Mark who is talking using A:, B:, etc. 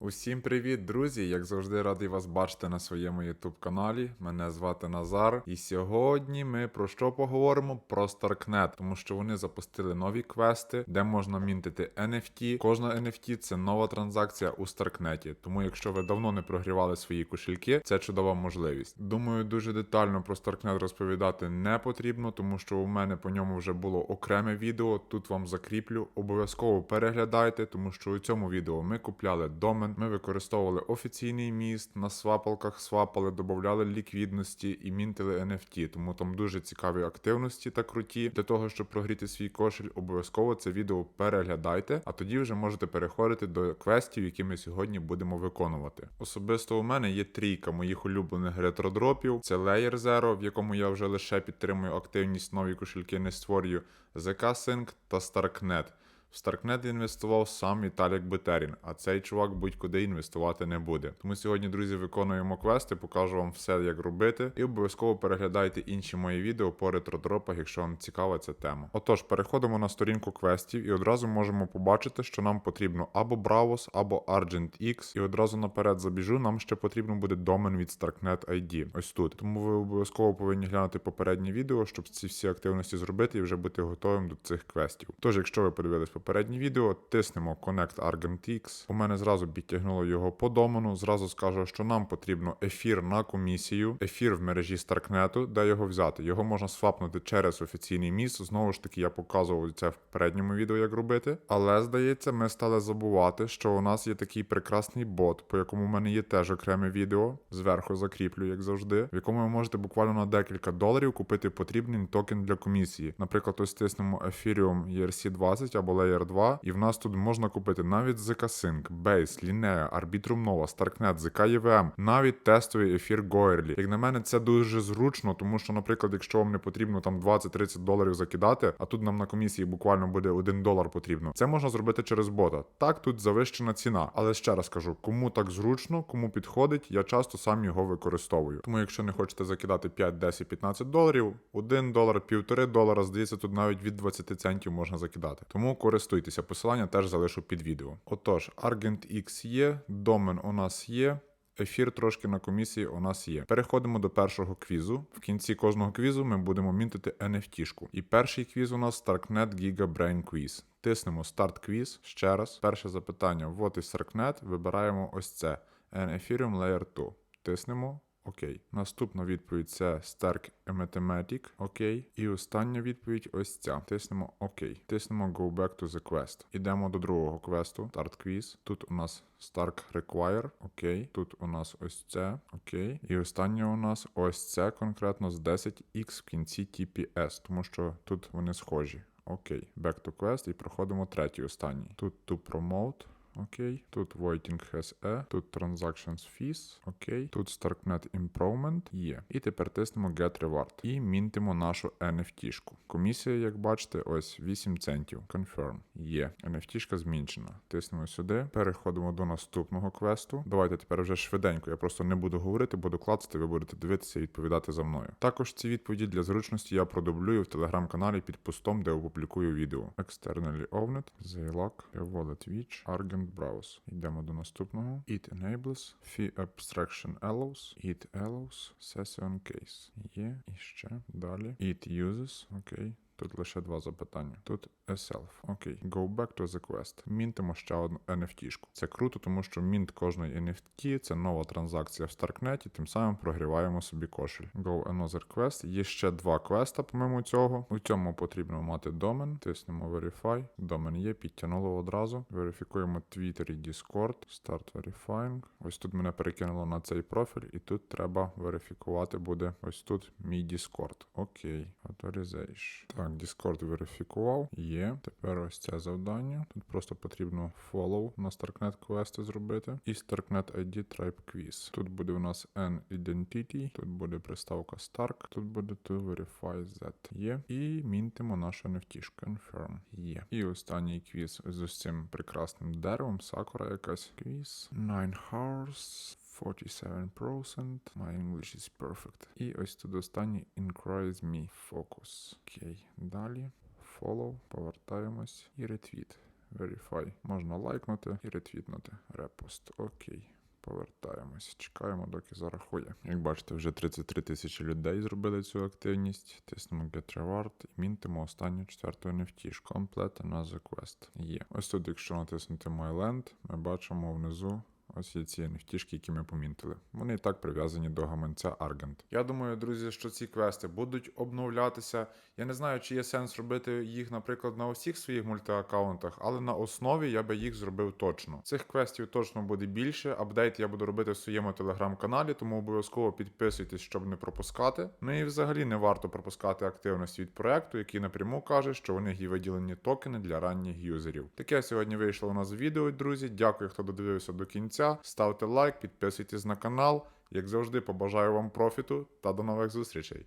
A: Усім привіт, друзі! Як завжди, радий вас бачити на своєму YouTube каналі. Мене звати Назар. І сьогодні ми про що поговоримо? Про Starknet, тому що вони запустили нові квести, де можна мінтити NFT. Кожна NFT це нова транзакція у Starknet. Тому, якщо ви давно не прогрівали свої кошельки, це чудова можливість. Думаю, дуже детально про Starknet розповідати не потрібно, тому що у мене по ньому вже було окреме відео. Тут вам закріплю. Обов'язково переглядайте, тому що у цьому відео ми купляли домен, ми використовували офіційний міст, на свапалках свапали, додавали ліквідності і мінтили NFT. Тому там дуже цікаві активності та круті. Для того, щоб прогріти свій кошель, обов'язково це відео переглядайте, а тоді вже можете переходити до квестів, які ми сьогодні будемо виконувати. Особисто у мене є трійка моїх улюблених ретродропів. Це Layer Zero, в якому я вже лише підтримую активність, нові кошельки не створюю, ZK Sync та Starknet. В Starknet інвестував сам Віталік Бутерін, а цей чувак будь-куди інвестувати не буде. Тому сьогодні, друзі, виконуємо квести, покажу вам все, як робити, і обов'язково переглядайте інші мої відео по ретродропах, якщо вам цікава ця тема. Отож, переходимо на сторінку квестів і одразу можемо побачити, що нам потрібно або Bravos, або Argent X. І одразу наперед забіжу, нам ще потрібно буде домен від Starknet ID. Ось тут. Тому ви обов'язково повинні глянути попереднє відео, щоб ці всі активності зробити і вже бути готовим до цих квестів. Тож, якщо ви подивились попереднє відео, тиснемо Connect Argent X. У мене зразу підтягнуло його по домену. Зразу скажу, що нам потрібно ефір на комісію, ефір в мережі Старкнету, де його взяти. Його можна свапнути через офіційний міст. Знову ж таки, я показував це в попередньому відео, як робити. Але здається, ми стали забувати, що у нас є такий прекрасний бот, по якому в мене є теж окреме відео. Зверху закріплю, як завжди, в якому ви можете буквально на декілька доларів купити потрібний токен для комісії. Наприклад, ось тиснемо Ethereum ERC20 або Layer 2, і в нас тут можна купити навіть ZK Sync, Base, Linea, Arbitrum Nova, Starknet, ZK EVM, навіть тестовий ефір Goerli. Як на мене, це дуже зручно, тому що, наприклад, якщо вам не потрібно там 20-30 доларів закидати, а тут нам на комісії буквально буде 1 долар потрібно. Це можна зробити через бота. Так, тут завищена ціна. Але ще раз кажу, кому так зручно, кому підходить, я часто сам його використовую. Тому, якщо не хочете закидати 5, 10, 15 доларів, 1 долар, 1,5 долара, здається, тут навіть від 20 центів можна закидати. Тому користуйтеся, посилання теж залишу під відео. Отож, Argent X є, домен у нас є. Ефір трошки на комісії у нас є. Переходимо до першого квізу. В кінці кожного квізу ми будемо мінтити NFT-шку. І перший квіз у нас Starknet Giga Brain Quiz. Тиснемо старт квіз ще раз. Перше запитання: What is Starknet? Вибираємо ось це. An Ethereum Layer 2. Тиснемо. Окей. Наступна відповідь це Stark Mathematic. Окей. І остання відповідь ось ця. Тиснемо ОК. Тиснемо Go back to the quest. Ідемо до другого квесту. Start quiz. Тут у нас Stark Require. Окей. Тут у нас ось це. Окей. І останнє у нас ось це конкретно з 10x в кінці TPS, тому що тут вони схожі. Окей. Back to quest і проходимо третій останній. Тут to promote. Окей. Тут Waiting has a, тут Transactions Fees, окей. Тут Starknet Improvement є. І тепер тиснемо Get Reward. І мінтимо нашу NFT-шку. Комісія, як бачите, ось 8 центів. Confirm. Є. NFT-шка змінчена. Тиснемо сюди. Переходимо до наступного квесту. Давайте тепер вже швиденько. Я просто не буду говорити, буду клацати, ви будете дивитися і відповідати за мною. Також ці відповіді для зручності я продублюю в телеграм-каналі під постом, де опублікую відео. Externally owned, Zaylock, Wallet Witch, Argent Browse. Йдемо до наступного. It enables, Fee Abstraction allows, It allows, Session Case. Є. І ще. Далі. It uses. Окей. Тут лише два запитання. Тут self. Окей. Go back to the quest. Мінтимо ще одну NFT-шку. Це круто, тому що мінт кожної NFT це нова транзакція в Старкнеті, тим самим прогріваємо собі кошель. Go another quest. Є ще два квеста, помимо цього. У цьому потрібно мати домен. Тиснемо Verify. Домен є, підтягнуло одразу. Верифікуємо Twitter і Discord. Start verifying. Ось тут мене перекинуло на цей профіль, і тут треба верифікувати буде ось тут мій Discord. Окей. Authorization. Так, Discord верифікував. Є. Тепер ось це завдання. Тут просто потрібно follow на Starknet квести зробити. І Starknet ID Tribe Quiz. Тут буде у нас N Identity, тут буде приставка Stark, тут буде to verify Z. Є. І мінтимо нашу NFT. Confirm. Є. І останній квіз з ось цим прекрасним деревом, сакура якась. Квіз. 9 hours. 47%. My English is perfect. І ось тут останній Increase Me Focus. Окей. Далі. Follow. Повертаємось. І ретвіт. Verify. Можна лайкнути і ретвітнути. Репост. Окей. Повертаємось, чекаємо, доки зарахує. Як бачите, вже 33 тисячі людей зробили цю активність. Тиснемо Get Reward і мінтимо останню четверту NFT. Complete another quest. Є. Ось тут, якщо натиснути My Land, ми бачимо внизу. Ось є ці NFT, які ми помітили. Вони і так прив'язані до гаманця Argent. Я думаю, друзі, що ці квести будуть обновлятися. Я не знаю, чи є сенс робити їх, наприклад, на усіх своїх мультиаккаунтах, але на основі я би їх зробив точно. Цих квестів точно буде більше. Апдейт я буду робити в своєму телеграм-каналі, тому обов'язково підписуйтесь, щоб не пропускати. Ну і взагалі не варто пропускати активності від проекту, який напряму каже, що у них є виділені токени для ранніх юзерів. Таке сьогодні вийшло у нас відео, друзі. Дякую, хто додивився до кінця. Ставте лайк, підписуйтесь на канал. Як завжди, побажаю вам профіту та до нових зустрічей.